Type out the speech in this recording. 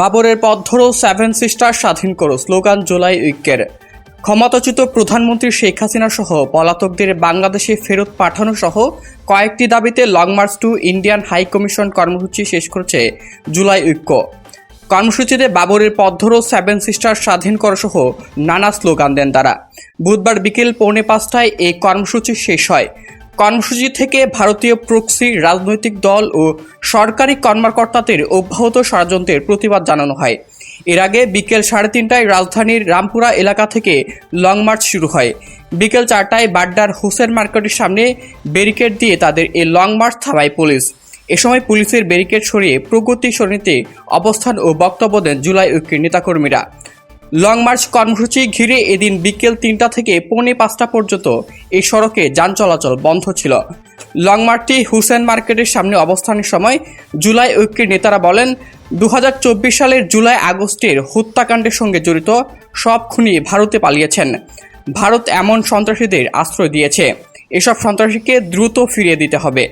বাবরের পথ ধরে সেভেন সিস্টার স্বাধীন করো, স্লোগান জুলাই উইকের ক্ষমতাচ্যুত প্রধানমন্ত্রী শেখ হাসিনা সহ পলাতকদের বাংলাদেশে ফেরত পাঠানো সহ কয়েকটি দাবিতে long march to Indian high commission কর্মসূচি শেষ করেছে জুলাই ঐক্য। কর্মসূচিতে বাবরের পথ ধরো সেভেন সিস্টার স্বাধীন করো সহ নানা স্লোগান দেন তারা। বুধবার বিকেল পৌনে পাঁচটায় এই কর্মসূচি শেষ হয়। কর্মসূচি থেকে ভারতীয় প্রক্সি, রাজনৈতিক দল ও সরকারি কর্মকর্তাদের অব্যাহত ষড়যন্ত্রের প্রতিবাদ জানানো হয়। এর আগে বিকেল সাড়ে তিনটায় রাজধানীর রামপুরা এলাকা থেকে লং মার্চ শুরু হয়। বিকেল চারটায় বাড্ডার হোসেন মার্কেটের সামনে ব্যারিকেড দিয়ে তাদের এই লং মার্চ থামায় পুলিশ। এ সময় পুলিশের ব্যারিকেড সরিয়ে প্রগতি সরণিতে অবস্থান ও বক্তব্য দেন জুলাই ঐক্যের নেতাকর্মীরা। লং মার্চ কর্মসূচি ঘিরে এদিন বিকেল তিনটা থেকে পৌনে পাঁচটা পর্যন্ত এই সড়কে যান চলাচল বন্ধ ছিল। লং মার্চটি হুসেন মার্কেটের সামনে অবস্থানের সময় জুলাই ঐক্যের নেতারা বলেন দু হাজার চব্বিশ সালের জুলাই আগস্টের হত্যাকাণ্ডের সঙ্গে জড়িত সব খুনি ভারতে পালিয়েছেন। ভারত এমন সন্ত্রাসীদের আশ্রয় দিয়েছে। এসব সন্ত্রাসীকে দ্রুত ফিরিয়ে দিতে হবে।